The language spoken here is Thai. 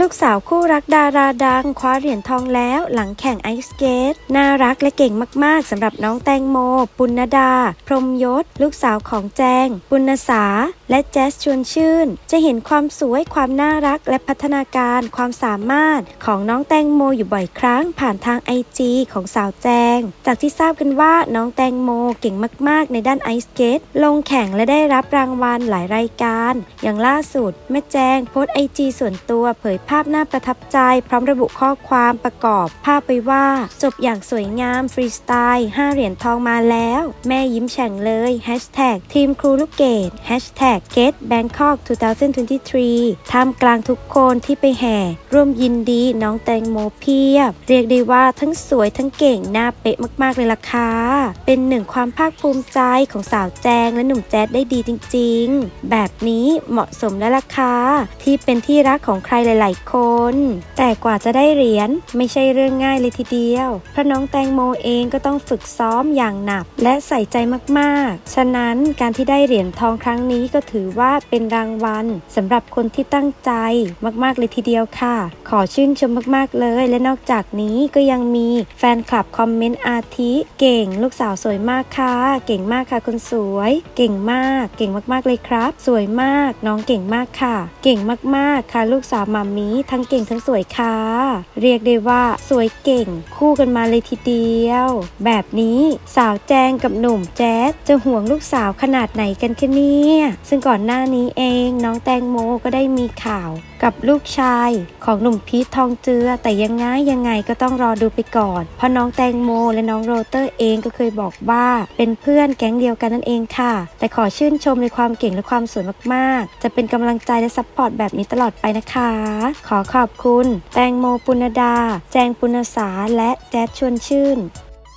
ลูกสาวคู่รักดาราดังคว้าเหรียญทองแล้วหลังแข่งไอสเกตน่ารักและเก่งมากๆสำหรับน้องแตงโม ปุณณดา พรหมยศ ลูกสาวของแจง ปุณสา และแจสชวนชื่น จะเห็นความสวยความน่ารักและพัฒนาการความสามารถของน้องแตงโมอยู่บ่อยครั้งผ่านทางไอจีของสาวแจง จากที่ทราบกันว่าน้องแตงโมเก่งมากๆ ในด้านไอสเกตลงแข่งและได้รับรางวัลหลายรายการ อย่างล่าสุดแม่แจงโพสไอจีส่วนตัวเผยภาพน่าประทับใจพร้อมระบุข้อความประกอบ ภาพไปว่า จบอย่างสวยงามฟรีสไตล์5เหรียญทองมาแล้ว แม่ยิ้มแฉ่งเลยแฮชแท็กทีมครูลูกเกดแฮชแท็กเกตแบงคอก2023 ท่ามกลางทุกคนที่ไปแห่ ร่วมยินดีน้องแตงโมเพียบ เรียกได้ว่าทั้งสวยทั้งเก่งหน้าเป๊ะมาก ๆ เลยล่ะค่ะ เป็นหนึ่งความภาคภูมิใจของสาวแจงและหนุ่มแจ๊ดได้ดีจริง ๆ แบบนี้เหมาะสมแล้วล่ะค่ะที่เป็นที่รักของใครหลายคน แต่กว่าจะได้เหรียญไม่ใช่เรื่องง่ายเลยทีเดียว เพราะน้องแตงโมเองก็ต้องฝึกซ้อมอย่างหนัก และใส่ใจมากๆ ฉะนั้นการที่ได้เหรียญทองครั้งนี้ก็ถือว่าเป็นรางวัลสำหรับคนที่ตั้งใจมากๆเลยทีเดียวค่ะ ขอชื่นชมมากๆเลย และนอกจากนี้ก็ยังมีแฟนคลับคอมเมนต์อาทิเก่งลูกสาวสวยมากค่ะ เก่งมากค่ะคนสวย เก่งมาก เก่งมากๆเลยครับ สวยมาก น้องเก่งมากค่ะ เก่งมากๆค่ะลูกสาวมามีทั้งเก่งทั้งสวยค่ะ เรียกได้ว่าสวยเก่ง คู่กันมาเลยทีเดียว แบบนี้สาวแจงกับหนุ่มแจ๊ดจะห่วงลูกสาวขนาดไหนกันคะเนี่ย ซึ่งก่อนหน้านี้เองน้องแตงโมก็ได้มีข่าว กับลูกชายของหนุ่มพีททองเจือ แต่ยังไงยังไงก็ต้องรอดูไปก่อน เพราะน้องแตงโมและน้องโรเตอร์เองก็เคยบอกว่า เป็นเพื่อนแก๊งเดียวกันนั่นเองค่ะ แต่ขอชื่นชมในความเก่งและความสวยมากๆ จะเป็นกำลังใจและซัพพอร์ตแบบนี้ตลอดไปนะคะ ขอขอบคุณ แตงโมปุณดา แจงปุณสาและแจ๊ดชวนชื่น